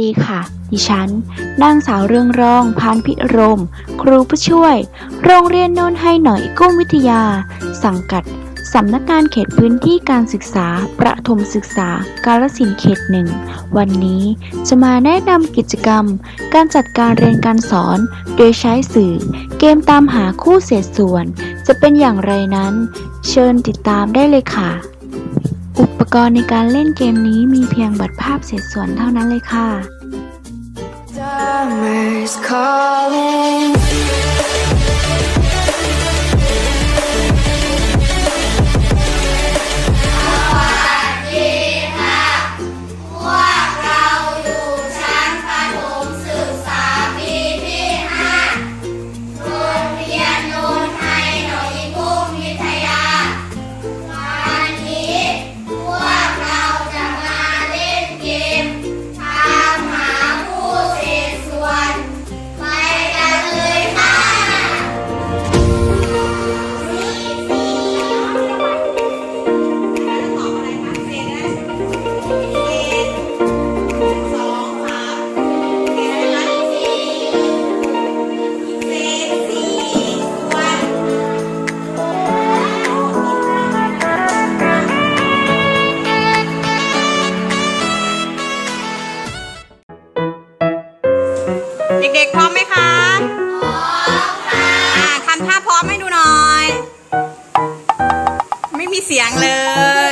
ดีค่ะ ดิฉัน นางสาวเรืองรอง พานพิรม ครูผู้ช่วย โรงเรียนโนนไฮหน่อยกุ้งวิทยา สังกัด สำนักงานเขตพื้นที่การศึกษา ประถมศึกษา กาลสินเขตหนึ่ง วันนี้จะมาแนะนำกิจกรรม การจัดการเรียนการสอน โดยใช้สื่อ เกมตามหาคู่เศษส่วน จะเป็นอย่างไรนั้น เชิญติดตามได้เลยค่ะ อุปกรณ์ในการเล่นเกมนี้มีเพียงบัตรภาพเศษส่วนเท่านั้นเลยค่ะ ม่มีเสียงเลย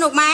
หนุกไหม